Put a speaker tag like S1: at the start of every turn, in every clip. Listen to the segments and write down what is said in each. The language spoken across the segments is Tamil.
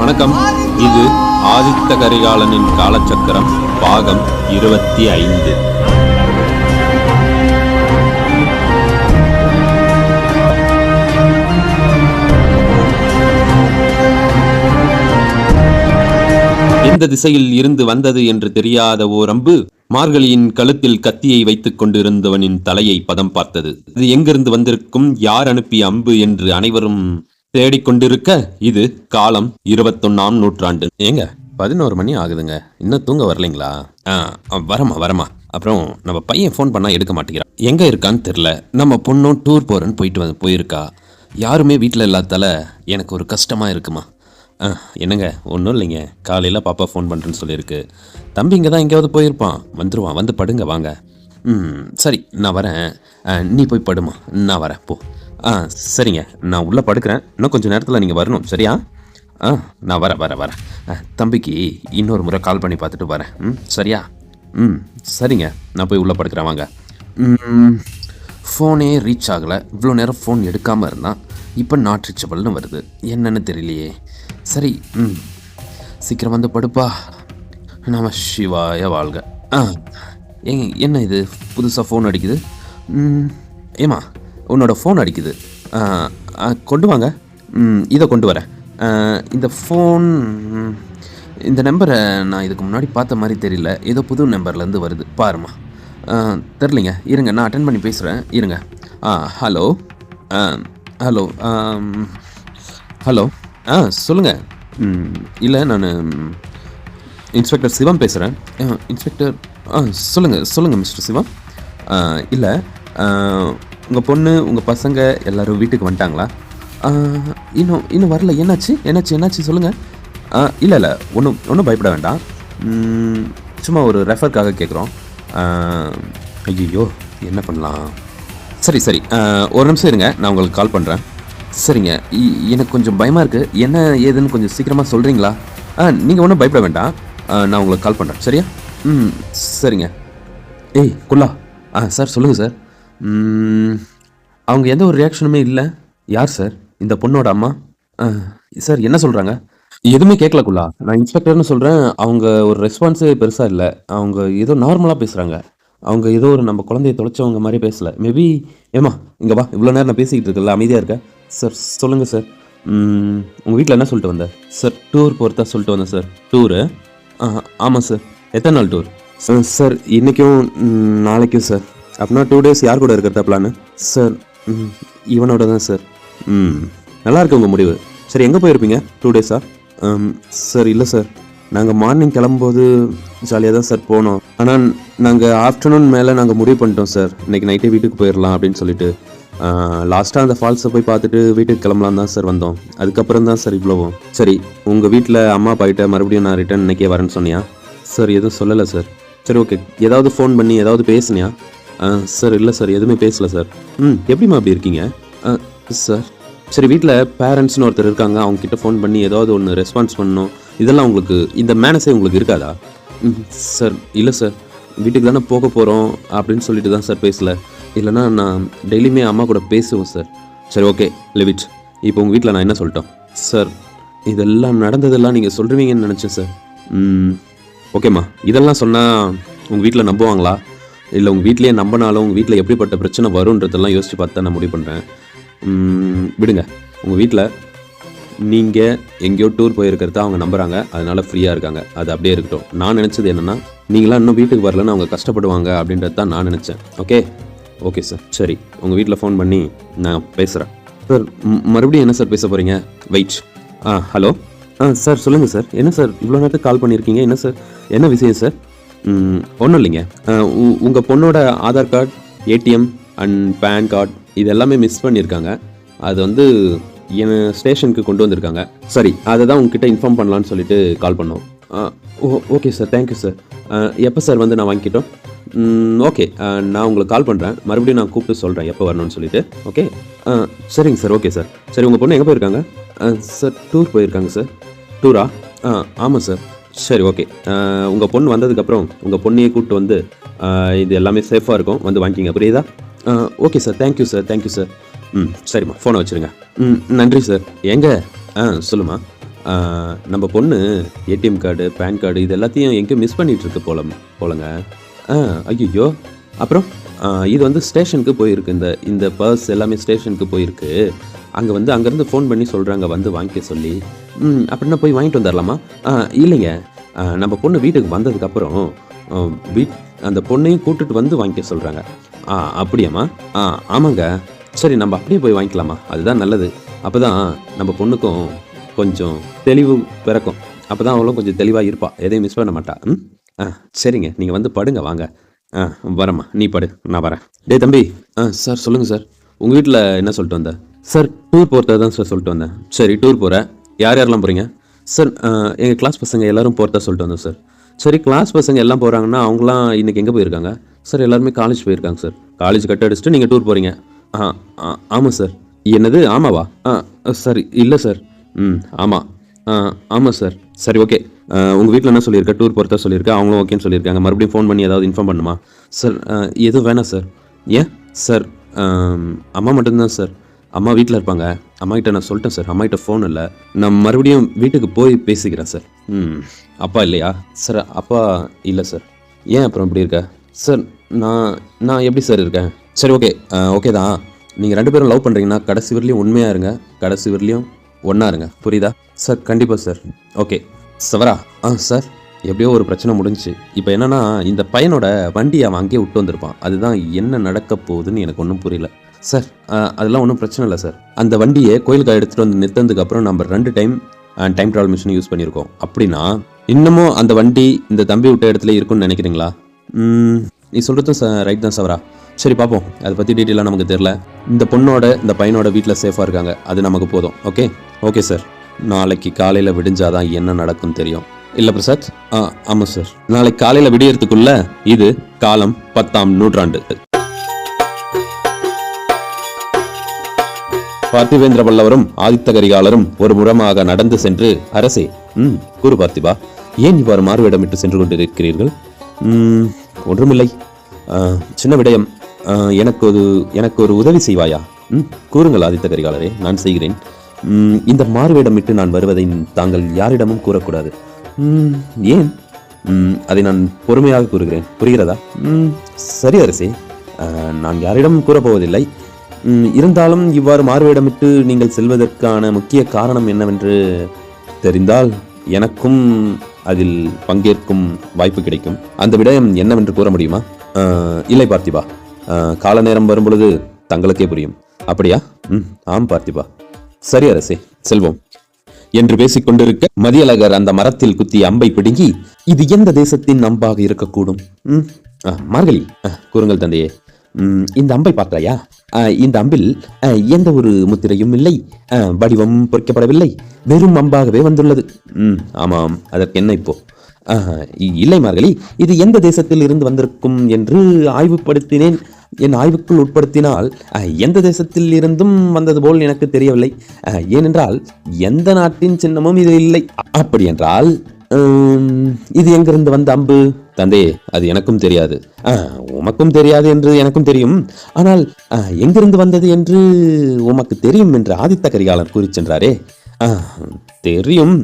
S1: வணக்கம். இது ஆதித்த கரிகாலனின் காலச்சக்கரம் பாகம் இருபத்தி ஐந்து. எந்த திசையில் இருந்து வந்தது என்று தெரியாத ஓர் அம்பு மார்கழியின் கழுத்தில் கத்தியை வைத்துக் கொண்டிருந்தவனின் தலையை பதம் பார்த்தது. இது எங்கிருந்து வந்திருக்கும் யார் அனுப்பிய அம்பு என்று அனைவரும் தேடிக்கொண்டிருக்க இது காலம் இருபத்தொன்னாம் நூற்றாண்டு. ஏங்க? பதினோரு மணி ஆகுதுங்க. இன்னும் தூங்க வரலைங்களா? வரமா வரமா. அப்புறம் நம்ம பையன் ஃபோன் பண்ணா எடுக்க மாட்டேங்கிறான். எங்க இருக்கான்னு தெரில நம்ம பொண்ணும் டூர் போறேன்னு போயிட்டு வந்து போயிருக்கா. யாருமே வீட்டில் இல்லாதால எனக்கு ஒரு கஷ்டமா இருக்குமா? ஆ என்னங்க? ஒன்றும் இல்லைங்க. காலையில் பாப்பா ஃபோன் பண்ணுறேன்னு சொல்லியிருக்கு. தம்பி இங்கே தான் எங்கேயாவது போயிருப்பான். வந்துருவான். வந்து படுங்க வாங்க. ம் சரி நான் வரேன். நீ போய் படுமா. நான் வரேன். போ. ஆ சரிங்க. நான் உள்ளே படுக்கிறேன். இன்னும் கொஞ்சம் நேரத்தில் நீங்கள் வரணும். சரியா? ஆ நான் வரேன் வரேன் வரேன். ஆ, தம்பிக்கு இன்னொரு முறை கால் பண்ணி பார்த்துட்டு வரேன். ம் சரியா? ம் சரிங்க. நான் போய் உள்ளே படுக்கிறேன் வாங்க. ம் ஃபோனே ரீச் ஆகலை. இவ்வளோ நேரம் ஃபோன் எடுக்காமல் இருந்தான் இப்போ நாட் ரீச்சபிள்னு வருது. என்னன்னு தெரியலையே. சரி ம் சீக்கிரம் வந்து படுப்பா. நம சிவாய வாழ்க. ஆ ஏங்க என்ன இது? புதுசாக ஃபோன் அடிக்குது? ம் ஏமா உன்னோட ஃபோன் அடிக்குது. கொண்டு வாங்க. இதை கொண்டு வரேன். இந்த ஃபோன் இந்த நம்பரை நான் இதுக்கு முன்னாடி பார்த்த மாதிரி தெரியல. ஏதோ புது நம்பர்லேருந்து வருது. பாருமா தெரிலிங்க இருங்க நான் அட்டன் பண்ணி பேசுகிறேன் இருங்க. ஆ ஹலோ ஆ ஹலோ ஹலோ ஆ சொல்லுங்கள் இல்லை நான் இன்ஸ்பெக்டர் சிவம் பேசுகிறேன் இன்ஸ்பெக்டர் ஆ சொல்லுங்கள் சொல்லுங்கள் மிஸ்டர் சிவம். இல்லை உங்கள் பொண்ணு உங்கள் பசங்க எல்லோரும் வீட்டுக்கு வந்துட்டாங்களா? இன்னும் இன்னும் வரல. என்னாச்சு? என்னாச்சு? என்னாச்சு? சொல்லுங்கள் இல்லை இல்லை. ஒன்றும் ஒன்றும் பயப்பட வேண்டாம். சும்மா ஒரு ரெஃபர்க்காக கேட்குறோம் ஐயோ என்ன பண்ணலாம்? சரி சரி. ஒரு நிமிஷம் இருங்க. நான் உங்களுக்கு கால் பண்ணுறேன் சரிங்க. இ- எனக்கு கொஞ்சம் பயமாக இருக்குது என்ன ஏதுன்னு கொஞ்சம் சீக்கிரமாக சொல்கிறீங்களா ஆ நீங்கள் ஒன்றும் பயப்பட வேண்டாம். நான் உங்களுக்கு கால் பண்ணுறேன் சரியா? ம் சரிங்க. ஏய் குல்லா. ஆ சார் சொல்லுங்கள் சார். அவங்க எந்த ஒரு ரியாக்ஷனுமே இல்லை. யார் சார்? இந்த பொண்ணோட அம்மா? ஆ, சார் என்ன சொல்கிறாங்க எதுவுமே கேட்கல குல்லா. நான் இன்ஸ்பெக்டர்னு சொல்கிறேன் அவங்க ஒரு ரெஸ்பான்ஸே பெருசாக இல்லை. அவங்க ஏதோ நார்மலாக பேசுகிறாங்க அவங்க ஏதோ ஒரு நம்ம குழந்தைய தொலைச்சவங்க மாதிரி பேசல. மேபி ஏமா இங்கே வா. இவ்வளோ நேரம் நான் பேசிக்கிட்டு இருக்கல அமைதியாக இருக்க. சார் சொல்லுங்கள் சார். உங்கள் வீட்டில் என்ன சொல்லிட்டு வந்தேன் சார் டூர் போகிறதா சொல்லிட்டு வந்தேன் சார். டூரு ஆமாம் சார். எத்தனை நாள் டூர் சார் இன்றைக்கும் நாளைக்கும் சார். அப்படின்னா டூ டேஸ் யார் கூட இருக்கிறதா பிளானு சார் இவனோட தான் சார் ம் நல்லா இருக்கு உங்கள் முடிவு. சரி எங்கே போயிருப்பீங்க? டூ டேஸா சார் இல்லை சார் நாங்கள் மார்னிங் கிளம்பும்போது ஜாலியாக தான் சார் போனோம். ஆனால் நாங்கள் ஆஃப்டர்நூன் மேலே நாங்கள் முடிவு பண்ணிட்டோம் சார் இன்னைக்கு நைட்டே வீட்டுக்கு போயிடலாம் அப்படின்னு சொல்லிட்டு. லாஸ்ட்டாக அந்த ஃபால்ஸை போய் பார்த்துட்டு வீட்டுக்கு கிளம்பலாம் தான் சார் வந்தோம். அதுக்கப்புறம் தான் சார் இவ்வளோவும் சரி உங்கள் வீட்டில் அம்மா அப்பாகிட்ட மறுபடியும் நான் ரிட்டர்ன் இன்னைக்கே வரேன்னு சொன்னியா? சார் எதுவும் சொல்லலை சார் சரி ஓகே ஏதாவது ஃபோன் பண்ணி ஏதாவது பேசுனியா? சார் இல்லை சார் எதுவுமே பேசல சார். ம். எப்படிம்மா அப்படி இருக்கீங்க? ஆ, சார். சரி வீட்டில் பேரண்ட்ஸ்னு ஒருத்தர் இருக்காங்க அவங்க கிட்ட ஃபோன் பண்ணி ஏதாவது ஒன்று ரெஸ்பான்ஸ் பண்ணணும். இதெல்லாம் உங்களுக்கு இந்த மேனஸே உங்களுக்கு இருக்காதா? ம், சார் இல்லை சார். வீட்டுக்கு தானே போக போகிறோம் அப்படின்னு சொல்லிட்டு தான் சார் பேசல. இல்லைன்னா நான் டெய்லியுமே அம்மா கூட பேசுவேன் சார். சரி ஓகே லெவிட் இப்போ உங்கள் வீட்டில் நான் என்ன சொல்லிட்டோம்? சார் இதெல்லாம் நடந்ததெல்லாம் நீங்கள் சொல்லுவீங்கன்னு நினச்சேன் சார். ம். ஓகேம்மா. இதெல்லாம் சொன்னால் உங்கள் வீட்டில் நம்புவாங்களா? இல்லை உங்கள் வீட்லேயே நம்பினாலும் உங்கள் வீட்டில் எப்படிப்பட்ட பிரச்சனை வரும்ன்றதெல்லாம் யோசித்து பார்த்து தான் நான் முடிவு பண்ணுறேன் விடுங்க. உங்கள் வீட்டில் நீங்கள் எங்கேயோ டூர் போயிருக்கிறத அவங்க நம்புறாங்க. அதனால் ஃப்ரீயாக இருக்காங்க. அது அப்படியே இருக்கட்டும். நான் நினச்சது என்னென்னா நீங்களாம் இன்னும் வீட்டுக்கு வரலன்னு அவங்க கஷ்டப்படுவாங்க அப்படின்றது தான் நான் நினச்சேன். ஓகே ஓகே சார் சரி. உங்கள் வீட்டில் ஃபோன் பண்ணி நான் பேசுகிறேன் சார் மறுபடியும் என்ன சார் பேச போகிறீங்க வெயிட் ஆ ஹலோ ஆ சார் சொல்லுங்கள் சார் என்ன சார் இவ்வளோ நேரத்துக்கு கால் பண்ணியிருக்கீங்க? என்ன சார் என்ன விஷயம் சார் ஒன்றும் இல்லைங்க. உங்கள் பொண்ணோட Aadhaar card ATM and PAN card இது எல்லாமே மிஸ் பண்ணியிருக்காங்க. அது வந்து என் ஸ்டேஷனுக்கு கொண்டு வந்திருக்காங்க. சரி அதை தான் உங்ககிட்ட இன்ஃபார்ம் பண்ணலான்னு சொல்லிட்டு கால் பண்ணோம். ஆ, okay sir thank you sir எப்போ சார் வந்து நான் வாங்கிக்கிட்டோம்? ஓகே. நான் உங்களுக்கு கால் பண்ணுறேன் மறுபடியும் நான் கூப்பிட்டு சொல்கிறேன் எப்போ வரணும்னு சொல்லிட்டு. ஓகே? ஆ, சரிங்க சார் ஓகே சார் சரி உங்கள் பொண்ணு எங்கே போயிருக்காங்க? ஆ, சார் டூர் போயிருக்காங்க சார் டூரா ஆ? ஆமாம் சார் சரி ஓகே உங்கள் பொண்ணு வந்ததுக்கப்புறம் உங்கள் பொண்ணையே கூப்பிட்டு வந்து இது எல்லாமே சேஃபாக இருக்கும் வந்து வாங்கிக்கிங்க புரியுதா? Okay sir thank you sir thank you sir ம் சரிம்மா. ஃபோனை வச்சுருங்க. ம் நன்றி சார் எங்கே ஆ சொல்லுமா நம்ம பொண்ணு ஏடிஎம் கார்டு பேன் கார்டு இது எல்லாத்தையும் எங்கேயும் மிஸ் பண்ணிகிட்ருக்கு போல போலங்க. ஐயோ அப்புறம் இது வந்து ஸ்டேஷனுக்கு போயிருக்கு இந்த இந்த பர்ஸ் எல்லாமே ஸ்டேஷனுக்கு போயிருக்கு. அங்கே வந்து அங்கேருந்து ஃபோன் பண்ணி சொல்கிறாங்க வந்து வாங்கிக்க சொல்லி. ம் அப்படின்னா போய் வாங்கிட்டு வந்துடலாமா இல்லைங்க. நம்ம பொண்ணு வீட்டுக்கு வந்ததுக்கப்புறம் வீட் அந்த பொண்ணையும் கூட்டுட்டு வந்து வாங்கிக்க சொல்கிறாங்க ஆ அப்படியாம்மா? ஆ ஆமாங்க. சரி நம்ம அப்படியே போய் வாங்கிக்கலாமா? அதுதான் நல்லது. அப்போ தான் நம்ம பொண்ணுக்கும் கொஞ்சம் தெளிவு பிறக்கும். அப்போ தான் அவளும் கொஞ்சம் தெளிவாக இருப்பா. எதையும் மிஸ் பண்ண மாட்டா. ம்? ஆ சரிங்க. நீங்கள் வந்து படுங்க வாங்க. ஆ வரம்மா. நீ படு. நான் வரேன். டேய் தம்பி. ஆ சார் சொல்லுங்கள் சார். உங்கள் வீட்டில் என்ன சொல்லிட்டு வந்தேன் சார் டூர் போகிறதா தான் சார் சொல்லிட்டு வந்தேன். சரி டூர் போகிறேன் யார் யாரெல்லாம் போகிறீங்க சார் எங்கள் கிளாஸ் பசங்க எல்லோரும் போகிறதா சொல்லிட்டு வந்தோம் சார் சரி கிளாஸ் பசங்க எல்லாம் போகிறாங்கன்னா அவங்களாம் இன்றைக்கி எங்கே போயிருக்காங்க? சார் எல்லாருமே காலேஜ் போயிருக்காங்க சார் காலேஜ் கட் அடிச்சுட்டு நீங்கள் டூர் போகிறீங்க ஆ ஆ, ஆமாம் சார் என்னது? ஆமாவா? ஆ சார் இல்லை சார் ம் ஆமாம் ஆ ஆமாம் சார் சரி ஓகே உங்கள் வீட்டில் என்ன சொல்லியிருக்க? டூர் போகிறதா சொல்லியிருக்கா? அவங்களும் ஓகேன்னு சொல்லியிருக்காங்க. மறுபடியும் ஃபோன் பண்ணி ஏதாவது இன்ஃபார்ம் பண்ணுமா? சார் எதுவும் வேணாம் சார் ஏன்? சார் அம்மா மட்டும்தான் சார் அம்மா வீட்டில் இருப்பாங்க. அம்மா கிட்ட நான் சொல்லிட்டேன் சார். அம்மாகிட்ட ஃபோன் இல்லை. நான் மறுபடியும் வீட்டுக்கு போய் பேசிக்கிறேன் சார். ம். அப்பா இல்லையா? சார் அப்பா இல்லை சார். ஏன் அப்புறம் இப்படி இருக்க? சார் நான் நான் எப்படி சார் இருக்கேன்? சரி ஓகே. ஓகே தான். நீங்கள் ரெண்டு பேரும் லவ் பண்ணுறீங்கன்னா கடைசி வரலையும் உண்மையாக இருங்க. கடைசி வரலையும் ஒன்றா இருங்க. புரியுதா? சார் கண்டிப்பாக சார். ஓகே. சவரா? ஆ சார். எப்படியோ ஒரு பிரச்சனை முடிஞ்சுச்சு. இப்போ என்னென்னா இந்த பையனோட வண்டி அவன் அங்கேயே விட்டு வந்திருப்பான். அதுதான் என்ன நடக்க போகுதுன்னு எனக்கு ஒன்றும் புரியல. சார் அதெல்லாம் ஒன்றும் பிரச்சனை இல்லை சார். அந்த வண்டியை கோயிலுக்கு எடுத்துகிட்டு வந்து நிறுத்ததுக்கு அப்புறம் நம்ம ரெண்டு time time travel machine use பண்ணியிருக்கோம். அப்படின்னா இன்னமும் அந்த வண்டி இந்த தம்பி விட்ட இடத்துல இருக்கும்னு நினைக்கிறீங்களா? நீ சொல்கிறதும் ச ரைட் தான் சவரா. சரி பார்ப்போம் அதை பற்றி டீட்டெயிலாக நமக்கு தெரில இந்த பொண்ணோட இந்த பையனோட வீட்டில் சேஃபாக இருக்காங்க. அது நமக்கு போதும். ஓகே ஓகே சார் நாளைக்கு காலையில் விடிஞ்சாதான் என்ன நடக்கும் தெரியும். இல்லை பிரசாத்? ஆ ஆமாம் சார் நாளைக்கு காலையில் விடியறதுக்குள்ள இது காலம் பத்தாம் நூற்றாண்டு. பார்த்திவேந்திர பல்லவரும் ஆதித்த கரிகாலரும் ஒரு முறமாக நடந்து சென்று அரசே ம் கூறு பார்த்திபா ஏன் இவ்வாறு மாறுவேடமிட்டு சென்று கொண்டிருக்கிறீர்கள்? ஒன்றுமில்லை. சின்ன விடயம். எனக்கு ஒரு எனக்கு ஒரு உதவி செய்வாயா? ம் கூறுங்கள் ஆதித்த கரிகாலரே நான் செய்கிறேன். இந்த மாறுவேடமிட்டு நான் வருவதை தாங்கள் யாரிடமும் கூறக்கூடாது. ஏன்? அதை நான் பொறுமையாக கூறுகிறேன். புரிகிறதா? ம், சரி அரசே. நான் யாரிடம் கூறப்போவதில்லை இருந்தாலும் இவ்வாறு மாறுவேடமிட்டு நீங்கள் செல்வதற்கான முக்கிய காரணம் என்னவென்று தெரிந்தால் எனக்கும் அதில் பங்கேற்கும் வாய்ப்பு கிடைக்கும். அந்த விடயம் என்னவென்று கூற முடியுமா? இல்லை பார்த்திபா. கால நேரம் வரும்பொழுது தங்களுக்கே புரியும். அப்படியா? ம் ஆம் பார்த்திபா. சரி அரசே செல்வோம். என்று பேசிக்கொண்டிருக்க மதியழகர் அந்த மரத்தில் குத்திய அம்பை பிடுங்கி இது எந்த தேசத்தின் அம்பாக இருக்கக்கூடும்? ம், மார்கழி கூறுங்கள் தந்தையே. இந்த அம்பை பார்த்தாயா இந்த அம்பில் எந்த ஒரு முத்திரையும் இல்லை. வடிவம் பொறிக்கப்படவில்லை. வெறும் அம்பாகவே வந்துள்ளது. ம், ஆமாம் அதற்கு என்ன இப்போ? இல்லை மார்கழி இது எந்த தேசத்தில் இருந்து வந்திருக்கும் என்று ஆய்வுப்படுத்தினேன் என் ஆய்வுக்குள் உட்படுத்தினால் எந்த தேசத்தில் இருந்தும் வந்தது போல் எனக்கு தெரியவில்லை. ஏனென்றால் எந்த நாட்டின் சின்னமும் இது இல்லை. அப்படி என்றால் இது எங்கிருந்து வந்த அம்பு? தந்தையே அது எனக்கும் தெரியாது. உமக்கும் தெரியாது என்று எனக்கும் தெரியும். ஆனால் எங்கிருந்து வந்தது என்று உமக்கு தெரியும் என்று ஆதித்த கரிகாலன் கூறி சென்றாரே. தெரியும்.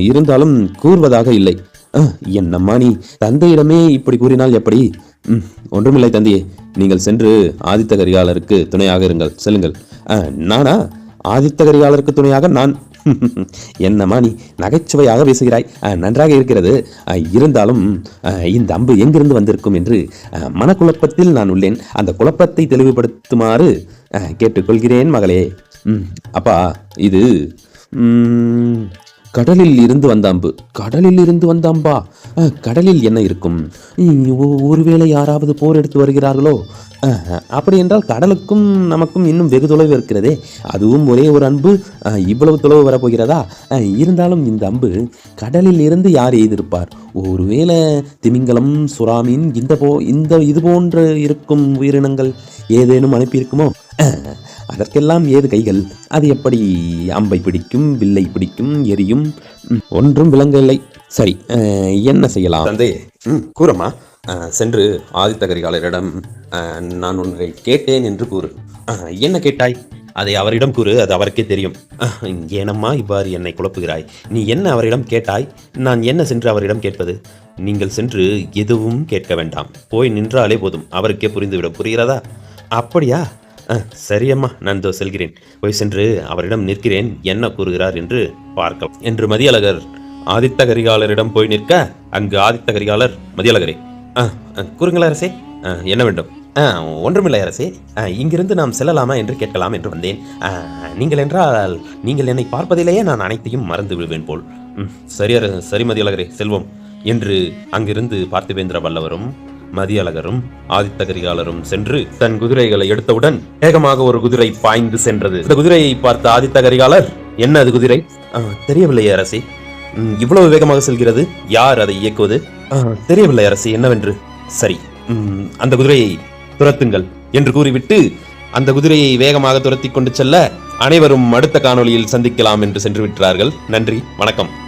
S1: இருந்தாலும் கூறுவதாக இல்லை. அஹ், என்னம்மா நீ தந்தையிடமே இப்படி கூறினால் எப்படி? ம், ஒன்றுமில்லை தந்தையே. நீங்கள் சென்று ஆதித்த கரிகாலருக்கு துணையாக இருங்கள். செல்லுங்கள். நானா? ஆதித்த கரிகாலருக்கு துணையாக நான் என்னம்மா நீ நகைச்சுவையாக பேசுகிறாய்? நன்றாக இருக்கிறது. இருந்தாலும் இந்த அம்பு எங்கிருந்து வந்திருக்கும் என்று மனக்குழப்பத்தில் நான் உள்ளேன். அந்த குழப்பத்தை தெளிவுபடுத்துமாறு கேட்டுக்கொள்கிறேன் மகளே. ம், அப்பா இது கடலில் இருந்து வந்த அம்பு கடலில் இருந்து வந்த அம்பா கடலில் என்ன இருக்கும்? ஒருவேளை யாராவது போர் எடுத்து வருகிறார்களோ? அப்படி என்றால் கடலுக்கும் நமக்கும் இன்னும் வெகு தொலைவு இருக்கிறதே. அதுவும் ஒரே ஒரு அன்பு. இவ்வளவு தொலைவு வரப்போகிறதா? இருந்தாலும் இந்த அம்பு கடலில் இருந்து யார் எய்திருப்பார்? ஒருவேளை திமிங்கலம் சுறாமீன் இந்த போ இந்த இது போன்று இருக்கும் உயிரினங்கள் ஏதேனும் அனுப்பியிருக்குமோ? அதற்கெல்லாம் ஏது கைகள்? அது எப்படி? அம்பை பிடிக்கும் வில்லை பிடிக்கும் எரியும்? ஒன்றும் விளங்கவில்லை சரி என்ன செய்யலாம்? தந்தை ம் கூறம்மா. சென்று ஆதித்த கரிகாலரிடம் நான் ஒன்றை கேட்டேன் என்று கூறு. என்ன கேட்டாய்? அதை அவரிடம் கூறு அது அவருக்கே தெரியும். ஏனம்மா இவ்வாறு என்னை குழப்புகிறாய். நீ என்ன அவரிடம் கேட்டாய்? நான் என்ன சென்று அவரிடம் கேட்பது? நீங்கள் சென்று எதுவும் கேட்க வேண்டாம். போய் நின்றாலே போதும். அவருக்கே புரிந்துவிடும். புரிகிறதா? அப்படியா? சரியம்மா நான் இதோ செல்கிறேன். போய் சென்று அவரிடம் நிற்கிறேன் என்ன கூறுகிறார் என்று பார்க்கலாம். என்று மதியழகர் ஆதித்த கரிகாலரிடம் போய் நிற்க அங்கு ஆதித்த கரிகாலர் மதியழகரே அஹ், கூறுங்கள் அரசே என்ன வேண்டும்? ஒன்றுமில்லை அரசே இங்கிருந்து நாம் செல்லலாமா என்று கேட்கலாம் என்று வந்தேன். நீங்கள் என்றால் நீங்கள் என்னை பார்ப்பதிலேயே நான் அனைத்தையும் மறந்து விடுவேன் போல். ம், சரி சரி மதியழகரே செல்வோம் என்று அங்கிருந்து பார்த்திவேந்திர வல்லவரும் மதியழகரும் ஆதித்த கரிகாலரும் சென்று தன் குதிரைகளை எடுத்தவுடன் வேகமாக ஒரு குதிரை பாய்ந்து சென்றது. இந்த குதிரையை பார்த்த ஆதித்த கரிகாலர் என்ன அது குதிரை? "ஆ, அரசி. இவ்வளவு வேகமாக செல்கிறது. யார் அதை இயக்குவது? "ஆ, தெரியவில்லை அரசி. என்னவென்று? சரி. அந்த குதிரையை துரத்துங்கள் என்று கூறிவிட்டு அந்த குதிரையை வேகமாக துரத்தி கொண்டு செல்ல அனைவரும் அடுத்த காணொளியில் சந்திக்கலாம் என்று சென்று விட்டார்கள். நன்றி. வணக்கம்.